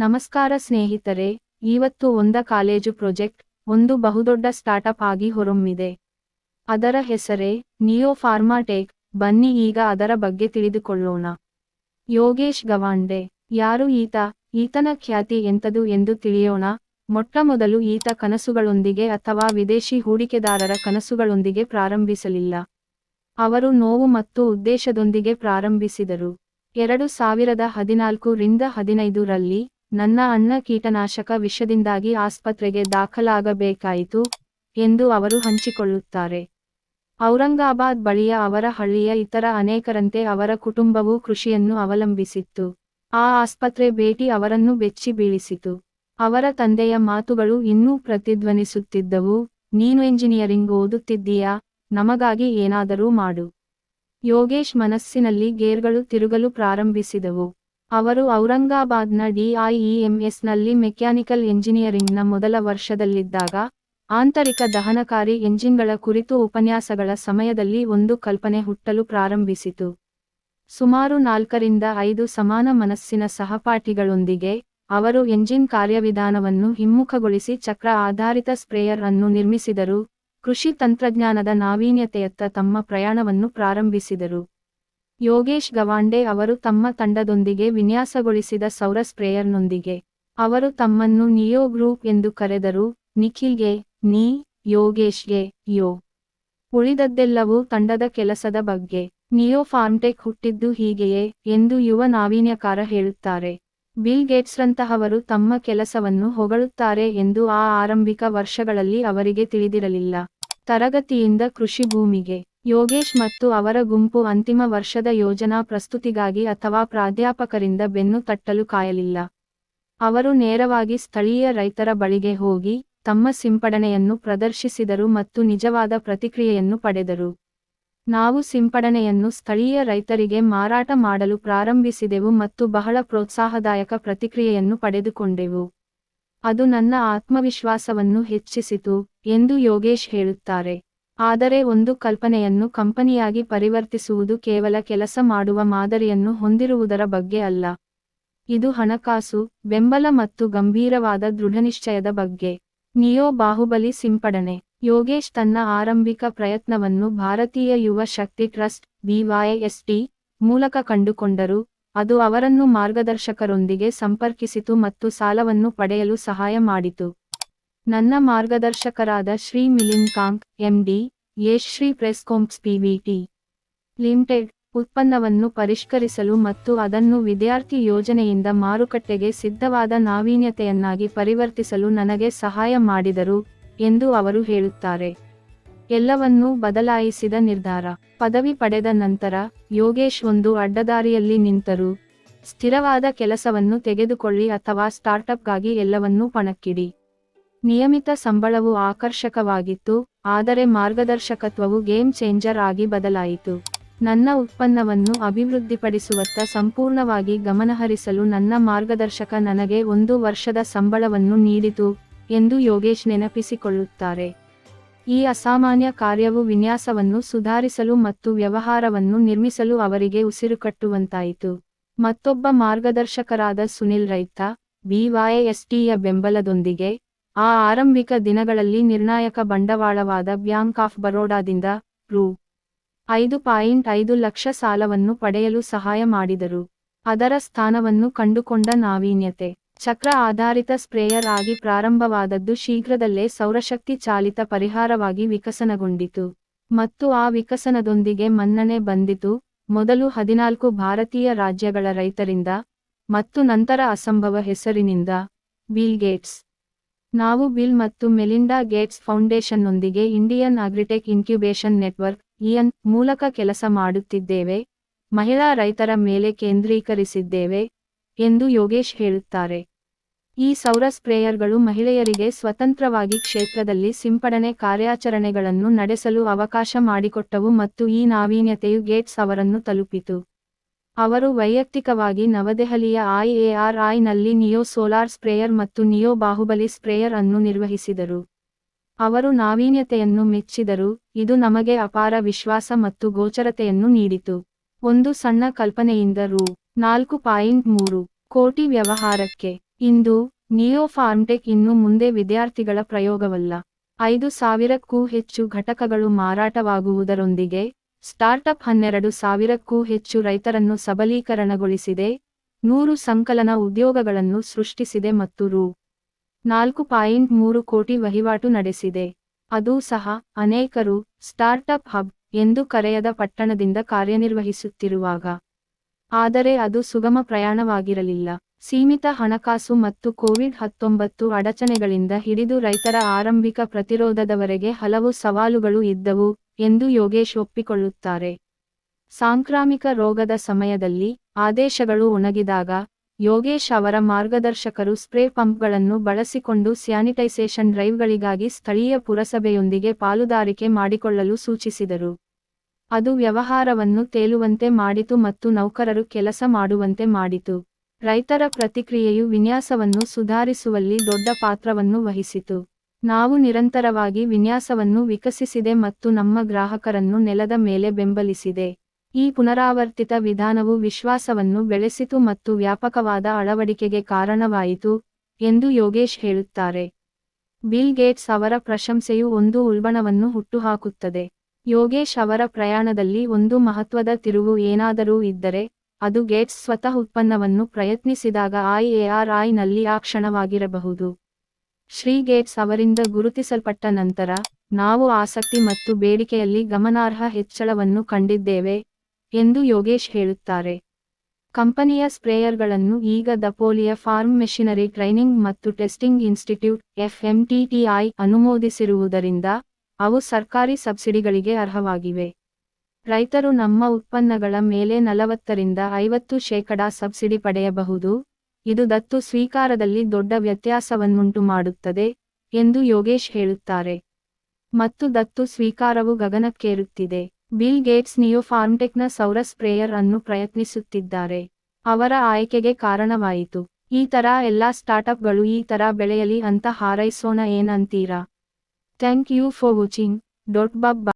ನಮಸ್ಕಾರ ಸ್ನೇಹಿತರೆ, ಇವತ್ತು ಒಂದ ಕಾಲೇಜು ಪ್ರೊಜೆಕ್ಟ್, ಒಂದು ಬಹುದೊಡ್ಡ ಸ್ಟಾರ್ಟಪ್ ಆಗಿ ಹೊರಮ್ಮಿದೆ. ಅದರ ಹೆಸರೇ, ನಿಯೋ ಫಾರ್ಮಾಟೆಕ್ ಬನ್ನಿ ಈಗ ಅದರ ಬಗ್ಗೆ ತಿಳಿದುಕೊಳ್ಳೋಣ. ಯೋಗೇಶ್ ಗವಾಂಡೆ, ಯಾರು ಈತ, ಈತನ ಖ್ಯಾತಿ ಎಂತದು ಎಂದು ತಿಳಿಯೋಣ ಮೊಟ್ಟಮೊದಲು ಈತ ಕನಸುಗಳೊಂದಿಗೆ ಅಥವಾ ವಿದೇಶಿ ಹೂಡಿಕೆದಾರರ ಕನಸುಗಳೊಂದಿಗೆ ಪ್ರಾರಂಭಿಸಲಿಲ್ಲ. ಅವರು ನೋವು ಮತ್ತು ಉದ್ದೇಶದೊಂದಿಗೆ ಪ್ರಾರಂಭಿಸಿದರು. ಎರಡು ಸಾವಿರದ ಹದಿನಾಲ್ಕು ರಿಂದ ಹದಿನೈದು ರಲ್ಲಿ ನನ್ನ ಅನ್ನ ಕೀಟನಾಶಕ ವಿಷದಿಂದಾಗಿ ಆಸ್ಪತ್ರೆಗೆ ದಾಖಲಾಗಬೇಕಾಯಿತು ಎಂದು ಅವರು ಹಂಚಿಕೊಳ್ಳುತ್ತಾರೆ. ಔರಂಗಾಬಾದ್ ಬಳಿಯ ಅವರ ಹಳ್ಳಿಯ ಇತರ ಅನೇಕರಂತೆ ಅವರ ಕುಟುಂಬವೂ ಕೃಷಿಯನ್ನು ಅವಲಂಬಿಸಿತ್ತು. ಆ ಆಸ್ಪತ್ರೆ ಭೇಟಿ ಅವರನ್ನು ಬೆಚ್ಚಿ ಬೀಳಿಸಿತು. ಅವರ ತಂದೆಯ ಮಾತುಗಳು ಇನ್ನೂ ಪ್ರತಿಧ್ವನಿಸುತ್ತಿದ್ದವು. ನೀನು ಎಂಜಿನಿಯರಿಂಗ್ ಓದುತ್ತಿದ್ದೀಯಾ? ನಮಗಾಗಿ ಏನಾದರೂ ಮಾಡು ಯೋಗೇಶ್ ಮನಸ್ಸಿನಲ್ಲಿ ಗೇರ್ಗಳು ತಿರುಗಲು ಪ್ರಾರಂಭಿಸಿದವು. ಅವರು ಔರಂಗಾಬಾದ್ನ ಡಿಐಇಎಂಎಸ್ನಲ್ಲಿ ಮೆಕ್ಯಾನಿಕಲ್ ಎಂಜಿನಿಯರಿಂಗ್ನ ಮೊದಲ ವರ್ಷದಲ್ಲಿದ್ದಾಗ, ಆಂತರಿಕ ದಹನಕಾರಿ ಎಂಜಿನ್ಗಳ ಕುರಿತು ಉಪನ್ಯಾಸಗಳ ಸಮಯದಲ್ಲಿ ಒಂದು ಕಲ್ಪನೆ ಹುಟ್ಟಲು ಪ್ರಾರಂಭಿಸಿತು. ಸುಮಾರು ನಾಲ್ಕರಿಂದ ಐದು ಸಮಾನ ಮನಸ್ಸಿನ ಸಹಪಾಠಿಗಳೊಂದಿಗೆ, ಅವರು ಎಂಜಿನ್ ಕಾರ್ಯವಿಧಾನವನ್ನು ಹಿಮ್ಮುಖಗೊಳಿಸಿ ಚಕ್ರ ಆಧಾರಿತ ಸ್ಪ್ರೇಯರ್ ಅನ್ನು ನಿರ್ಮಿಸಿದರು, ಕೃಷಿ ತಂತ್ರಜ್ಞಾನದ ನಾವೀನ್ಯತೆಯತ್ತ ತಮ್ಮ ಪ್ರಯಾಣವನ್ನು ಪ್ರಾರಂಭಿಸಿದರು. ಯೋಗೇಶ್ ಗವಾಂಡೆ ಅವರು ತಮ್ಮ ತಂಡದೊಂದಿಗೆ ವಿನ್ಯಾಸಗೊಳಿಸಿದ ಸೌರ ಸ್ಪ್ರೇಯರ್ನೊಂದಿಗೆ. ಅವರು ತಮ್ಮನ್ನು ನಿಯೋ ಗ್ರೂಪ್ ಎಂದು ಕರೆದರು, ನಿಖಿಲ್ಗೆ, ನೀ, ಯೋಗೇಶ್ಗೆ, ಯೋ. ಉಳಿದದ್ದೆಲ್ಲವೂ ತಂಡದ ಕೆಲಸದ ಬಗ್ಗೆ. ನಿಯೋ ಫಾರ್ಮ್ಟೆಕ್ ಹುಟ್ಟಿದ್ದು ಹೀಗೆಯೇ ಎಂದು ಯುವ ನಾವೀನ್ಯಕಾರ ಹೇಳುತ್ತಾರೆ. ಬಿಲ್ ಗೇಟ್ಸ್ರಂತಹವರು ತಮ್ಮ ಕೆಲಸವನ್ನು ಹೊಗಳುತ್ತಾರೆ ಎಂದು ಆ ಆರಂಭಿಕ ವರ್ಷಗಳಲ್ಲಿ ಅವರಿಗೆ ತಿಳಿದಿರಲಿಲ್ಲ. ತರಗತಿಯಿಂದ ಕೃಷಿ ಭೂಮಿಗೆ ಯೋಗೇಶ್ ಮತ್ತು ಅವರ ಗುಂಪು ಅಂತಿಮ ವರ್ಷದ ಯೋಜನಾ ಪ್ರಸ್ತುತಿಗಾಗಿ ಅಥವಾ ಪ್ರಾಧ್ಯಾಪಕರಿಂದ ಬೆನ್ನು ತಟ್ಟಲು ಕಾಯಲಿಲ್ಲ. ಅವರು ನೇರವಾಗಿ ಸ್ಥಳೀಯ ರೈತರ ಬಳಿಗೆ ಹೋಗಿ ತಮ್ಮ ಸಿಂಪಡಣೆಯನ್ನು ಪ್ರದರ್ಶಿಸಿದರು ಮತ್ತು ನಿಜವಾದ ಪ್ರತಿಕ್ರಿಯೆಯನ್ನು ಪಡೆದರು. ನಾವು ಸಿಂಪಡಣೆಯನ್ನು ಸ್ಥಳೀಯ ರೈತರಿಗೆ ಮಾರಾಟ ಮಾಡಲು ಪ್ರಾರಂಭಿಸಿದೆವು ಮತ್ತು ಬಹಳ ಪ್ರೋತ್ಸಾಹದಾಯಕ ಪ್ರತಿಕ್ರಿಯೆಯನ್ನು ಪಡೆದುಕೊಂಡೆವು. ಅದು ನನ್ನ ಆತ್ಮವಿಶ್ವಾಸವನ್ನು ಹೆಚ್ಚಿಸಿತು ಎಂದು ಯೋಗೇಶ್ ಹೇಳುತ್ತಾರೆ. ಆದರೆ ಒಂದು ಕಲ್ಪನೆಯನ್ನು ಕಂಪನಿಯಾಗಿ ಪರಿವರ್ತಿಸುವುದು ಕೇವಲ ಕೆಲಸ ಮಾಡುವ ಮಾದರಿಯನ್ನು ಹೊಂದಿರುವುದರ ಬಗ್ಗೆ ಅಲ್ಲ. ಇದು ಹಣಕಾಸು, ಬೆಂಬಲ ಮತ್ತು ಗಂಭೀರವಾದ ದೃಢನಿಶ್ಚಯದ ಬಗ್ಗೆ. ನಿಯೋ ಬಾಹುಬಲಿ ಸಿಂಪಡಣೆ. ಯೋಗೇಶ್ ತನ್ನ ಆರಂಭಿಕ ಪ್ರಯತ್ನವನ್ನು ಭಾರತೀಯ ಯುವ ಶಕ್ತಿ ಟ್ರಸ್ಟ್ ಬಿವೈಎಸ್ಟಿ ಮೂಲಕ ಕಂಡುಕೊಂಡರು. ಅದು ಅವರನ್ನು ಮಾರ್ಗದರ್ಶಕರೊಂದಿಗೆ ಸಂಪರ್ಕಿಸಿತು ಮತ್ತು ಸಾಲವನ್ನು ಪಡೆಯಲು ಸಹಾಯ ಮಾಡಿತು. ನನ್ನ ಮಾರ್ಗದರ್ಶಕರಾದ Shri Milin Kank MD Yash Shri Prescomps PVT limited, ಉತ್ಪನ್ನವನ್ನು ಪರಿಷ್ಕರಿಸಲು ಮತ್ತು ಅದನ್ನು ವಿದ್ಯಾರ್ಥಿ ಯೋಜನೆಯಿಂದ ಮಾರುಕಟ್ಟೆಗೆ ಸಿದ್ಧವಾದ ನಾವೀನ್ಯತೆಯನ್ನಾಗಿ ಪರಿವರ್ತಿಸಲು ನನಗೆ ಸಹಾಯ ಮಾಡಿದರು, ಎಂದು ಅವರು ಹೇಳುತ್ತಾರೆ. ಎಲ್ಲವನ್ನೂ ಬದಲಾಯಿಸಿದ ನಿರ್ಧಾರ. ಪದವಿ ಪಡೆದ ನಂತರ, ಯೋಗೇಶ್ ಒಂದು ಅಡ್ಡದಾರಿಯಲ್ಲಿ ನಿಂತರು. ಸ್ಥಿರವಾದ ಕೆಲಸವನ್ನು ತೆಗೆದುಕೊಳ್ಳಿ ಅಥವಾ ಸ್ಟಾರ್ಟ್ಅಪ್ಗಾಗಿ ಎಲ್ಲವನ್ನೂ ಪಣಕ್ಕಿಡಿ. ನಿಯಮಿತ ಸಂಬಳವು ಆಕರ್ಷಕವಾಗಿತ್ತು, ಆದರೆ ಮಾರ್ಗದರ್ಶಕತ್ವವು ಗೇಮ್ ಚೇಂಜರ್ ಆಗಿ ಬದಲಾಯಿತು. ನನ್ನ ಉತ್ಪನ್ನವನ್ನು ಅಭಿವೃದ್ಧಿಪಡಿಸುವತ್ತ ಸಂಪೂರ್ಣವಾಗಿ ಗಮನಹರಿಸಲು ನನ್ನ ಮಾರ್ಗದರ್ಶಕ ನನಗೆ ಒಂದು ವರ್ಷದ ಸಂಬಳವನ್ನು ನೀಡಿತು, ಎಂದು ಯೋಗೇಶ್ ನೆನಪಿಸಿಕೊಳ್ಳುತ್ತಾರೆ. ಈ ಅಸಾಮಾನ್ಯ ಕಾರ್ಯವು ವಿನ್ಯಾಸವನ್ನು ಸುಧಾರಿಸಲು ಮತ್ತು ವ್ಯವಹಾರವನ್ನು ನಿರ್ಮಿಸಲು ಅವರಿಗೆ ಉಸಿರುಕಟ್ಟುವಂತಾಯಿತು ಮತ್ತೊಬ್ಬ ಮಾರ್ಗದರ್ಶಕರಾದ ಸುನಿಲ್ ರೈತ ಬಿವೈಎಸ್ಟಿಯ ಬೆಂಬಲದೊಂದಿಗೆ ಆ ಆರಂಭಿಕ ದಿನಗಳಲ್ಲಿ ನಿರ್ಣಾಯಕ ಬಂಡವಾಳವಾದ ಬ್ಯಾಂಕ್ ಆಫ್ ಬರೋಡಾದಿಂದ ರು. ಐದು ಪಾಯಿಂಟ್ ಐದು ಲಕ್ಷ ಸಾಲವನ್ನು ಪಡೆಯಲು ಸಹಾಯ ಮಾಡಿದರು. ಅದರ ಸ್ಥಾನವನ್ನು ಕಂಡುಕೊಂಡ ನಾವೀನ್ಯತೆ. ಚಕ್ರ ಆಧಾರಿತ ಸ್ಪ್ರೇಯರ್ ಆಗಿ ಪ್ರಾರಂಭವಾದದ್ದು ಶೀಘ್ರದಲ್ಲೇ ಸೌರಶಕ್ತಿ ಚಾಲಿತ ಪರಿಹಾರವಾಗಿ ವಿಕಸನಗೊಂಡಿತು. ಮತ್ತು ಆ ವಿಕಸನದೊಂದಿಗೆ ಮನ್ನಣೆ ಬಂದಿತು. ಮೊದಲು ಹದಿನಾಲ್ಕು ಭಾರತೀಯ ರಾಜ್ಯಗಳ ರೈತರಿಂದ ಮತ್ತು ನಂತರ ಅಸಂಭವ ಹೆಸರಿನಿಂದ ಬಿಲ್ ಗೇಟ್ಸ್ ನಾವು ಬಿಲ್ ಮತ್ತು Melinda Gates ಫೌಂಡೇಶನ್ನೊಂದಿಗೆ Indian agritech incubation network, EN, ಮೂಲಕ ಕೆಲಸ ಮಾಡುತ್ತಿದ್ದೇವೆ. ಮಹಿಳಾ ರೈತರ ಮೇಲೆ ಕೇಂದ್ರೀಕರಿಸಿದ್ದೇವೆ ಎಂದು ಯೋಗೇಶ್ ಹೇಳುತ್ತಾರೆ. ಈ ಸೌರ ಸ್ಪ್ರೇಯರ್ಗಳು ಮಹಿಳೆಯರಿಗೆ ಸ್ವತಂತ್ರವಾಗಿ ಕ್ಷೇತ್ರದಲ್ಲಿ ಸಿಂಪಡಣೆ ಕಾರ್ಯಾಚರಣೆಗಳನ್ನು ನಡೆಸಲು ಅವಕಾಶ ಮಾಡಿಕೊಟ್ಟವು ಮತ್ತು ಈ ನಾವೀನ್ಯತೆಯು ಗೇಟ್ಸ್ ಅವರನ್ನು ತಲುಪಿತು. ಅವರು ವೈಯಕ್ತಿಕವಾಗಿ ನವದೆಹಲಿಯ ಐಎಆರ್ಐನಲ್ಲಿ ನಿಯೋ ಸೋಲಾರ್ ಸ್ಪ್ರೇಯರ್ ಮತ್ತು ನಿಯೋ ಬಾಹುಬಲಿ ಸ್ಪ್ರೇಯರ್ ಅನ್ನು ನಿರ್ವಹಿಸಿದರು. ಅವರು ನಾವೀನ್ಯತೆಯನ್ನು ಮೆಚ್ಚಿದರು, ಇದು ನಮಗೆ ಅಪಾರ ವಿಶ್ವಾಸ ಮತ್ತು ಗೋಚರತೆಯನ್ನು ನೀಡಿತು. ಒಂದು ಸಣ್ಣ ಕಲ್ಪನೆಯಿಂದ ರು. ನಾಲ್ಕು ಪಾಯಿಂಟ್ ಮೂರು ಕೋಟಿ ವ್ಯವಹಾರಕ್ಕೆ. ಇಂದು, ನಿಯೋ ಫಾರ್ಮ್ಟೆಕ್ ಇನ್ನು ಮುಂದೆ ವಿದ್ಯಾರ್ಥಿಗಳ ಪ್ರಯೋಗವಲ್ಲ. ಐದು ಸಾವಿರಕ್ಕೂ ಹೆಚ್ಚು ಘಟಕಗಳು ಮಾರಾಟವಾಗುವುದರೊಂದಿಗೆ ಸ್ಟಾರ್ಟಪ್ ಹನ್ನೆರಡು ಸಾವಿರಕ್ಕೂ ಹೆಚ್ಚು ರೈತರನ್ನು ಸಬಲೀಕರಣಗೊಳಿಸಿದೆ. ನೂರು ಸಂಕಲನ ಉದ್ಯೋಗಗಳನ್ನು ಸೃಷ್ಟಿಸಿದೆ ಮತ್ತು ರು. ನಾಲ್ಕು ಪಾಯಿಂಟ್ ಮೂರು ಕೋಟಿ ವಹಿವಾಟು ನಡೆಸಿದೆ. ಅದೂ ಸಹ ಅನೇಕರು ಸ್ಟಾರ್ಟಪ್ ಹಬ್ ಎಂದು ಕರೆಯದ ಪಟ್ಟಣದಿಂದ ಕಾರ್ಯನಿರ್ವಹಿಸುತ್ತಿರುವಾಗ. ಆದರೆ ಅದು ಸುಗಮ ಪ್ರಯಾಣವಾಗಿರಲಿಲ್ಲ. ಸೀಮಿತ ಹಣಕಾಸು ಮತ್ತು ಕೋವಿಡ್ ಹತ್ತೊಂಬತ್ತು ಅಡಚಣೆಗಳಿಂದ ಹಿಡಿದು ರೈತರ ಆರಂಭಿಕ ಪ್ರತಿರೋಧದವರೆಗೆ ಹಲವು ಸವಾಲುಗಳು ಇದ್ದವು, ಎಂದು ಯೋಗೇಶ್ ಒಪ್ಪಿಕೊಳ್ಳುತ್ತಾರೆ. ಸಾಂಕ್ರಾಮಿಕ ರೋಗದ ಸಮಯದಲ್ಲಿ ಆದೇಶಗಳು ಒಣಗಿದಾಗ, ಯೋಗೇಶ್ ಅವರ ಮಾರ್ಗದರ್ಶಕರು ಸ್ಪ್ರೇ ಪಂಪ್ಗಳನ್ನು ಬಳಸಿಕೊಂಡು ಸ್ಯಾನಿಟೈಸೇಷನ್ ಡ್ರೈವ್ಗಳಿಗಾಗಿ ಸ್ಥಳೀಯ ಪುರಸಭೆಯೊಂದಿಗೆ ಪಾಲುದಾರಿಕೆ ಮಾಡಿಕೊಳ್ಳಲು ಸೂಚಿಸಿದರು. ಅದು ವ್ಯವಹಾರವನ್ನು ತೇಲುವಂತೆ ಮಾಡಿತು ಮತ್ತು ನೌಕರರು ಕೆಲಸ ಮಾಡುವಂತೆ ಮಾಡಿತು. ರೈತರ ಪ್ರತಿಕ್ರಿಯೆಯು ವಿನ್ಯಾಸವನ್ನು ಸುಧಾರಿಸುವಲ್ಲಿ ದೊಡ್ಡ ಪಾತ್ರವನ್ನು ವಹಿಸಿತು. ನಾವು ನಿರಂತರವಾಗಿ ವಿನ್ಯಾಸವನ್ನು ವಿಕಸಿಸಿದೆ ಮತ್ತು ನಮ್ಮ ಗ್ರಾಹಕರನ್ನು ನೆಲದ ಮೇಲೆ ಬೆಂಬಲಿಸಿದೆ. ಈ ಪುನರಾವರ್ತಿತ ವಿಧಾನವು ವಿಶ್ವಾಸವನ್ನು ಬೆಳೆಸಿತು ಮತ್ತು ವ್ಯಾಪಕವಾದ ಅಳವಡಿಕೆಗೆ ಕಾರಣವಾಯಿತು, ಎಂದು ಯೋಗೇಶ್ ಹೇಳುತ್ತಾರೆ. ಬಿಲ್ ಗೇಟ್ಸ್ ಅವರ ಪ್ರಶಂಸೆಯು ಒಂದು ಉಲ್ಬಣವನ್ನು ಹುಟ್ಟುಹಾಕುತ್ತದೆ. ಯೋಗೇಶ್ ಅವರ ಪ್ರಯಾಣದಲ್ಲಿ ಒಂದು ಮಹತ್ವದ ತಿರುವು ಏನಾದರೂ ಇದ್ದರೆ ಅದು ಗೇಟ್ಸ್ ಸ್ವತಃ ಉತ್ಪನ್ನವನ್ನು ಪ್ರಯತ್ನಿಸಿದಾಗ ಐಎಆರ್ಐನಲ್ಲಿ ಆ ಕ್ಷಣವಾಗಿರಬಹುದು. ಶ್ರೀ ಗೇಟ್ಸ್ ಅವರಿಂದ ಗುರುತಿಸಲ್ಪಟ್ಟ ನಂತರ, ನಾವು ಆಸಕ್ತಿ ಮತ್ತು ಬೇಡಿಕೆಯಲ್ಲಿ ಗಮನಾರ್ಹ ಹೆಚ್ಚಳವನ್ನು ಕಂಡಿದ್ದೇವೆ, ಎಂದು ಯೋಗೇಶ್ ಹೇಳುತ್ತಾರೆ. ಕಂಪನಿಯ ಸ್ಪ್ರೇಯರ್ಗಳನ್ನು ಈಗ ದಪೋಲಿಯ ಫಾರ್ಮ್ ಮೆಷಿನರಿ ಟ್ರೈನಿಂಗ್ ಮತ್ತು ಟೆಸ್ಟಿಂಗ್ ಇನ್ಸ್ಟಿಟ್ಯೂಟ್ ಎಫ್ಎಂಟಿಟಿಐ ಅನುಮೋದಿಸಿರುವುದರಿಂದ, ಅವು ಸರ್ಕಾರಿ ಸಬ್ಸಿಡಿಗಳಿಗೆ ಅರ್ಹವಾಗಿವೆ. ರೈತರು ನಮ್ಮ ಉತ್ಪನ್ನಗಳ ಮೇಲೆ ನಲವತ್ತರಿಂದ ಐವತ್ತು ಶೇಕಡಾ ಸಬ್ಸಿಡಿ ಪಡೆಯಬಹುದು. ಇದು ದತ್ತು ಸ್ವೀಕಾರದಲ್ಲಿ ದೊಡ್ಡ ವ್ಯತ್ಯಾಸವನ್ನುಂಟು ಮಾಡುತ್ತದೆ, ಎಂದು ಯೋಗೇಶ್ ಹೇಳುತ್ತಾರೆ. ಮತ್ತು ದತ್ತು ಸ್ವೀಕಾರವು ಗಗನಕ್ಕೇರುತ್ತಿದೆ. ಬಿಲ್ ಗೇಟ್ಸ್ ನಿಯೋ ಫಾರ್ಮ್ಟೆಕ್ನ ಸೌರ ಸ್ಪ್ರೇಯರ್ ಅನ್ನು ಪ್ರಯತ್ನಿಸುತ್ತಿದ್ದಾರೆ. ಅವರ ಆಯ್ಕೆಗೆ ಕಾರಣವಾಯಿತು. ಈ ತರ ಎಲ್ಲಾ ಸ್ಟಾರ್ಟ್ಅಪ್ಗಳು ಈ ತರ ಬೆಳೆಯಲಿ ಅಂತ ಹಾರೈಸೋಣ ಏನಂತೀರಾ? Thank you for watching. Dot Bob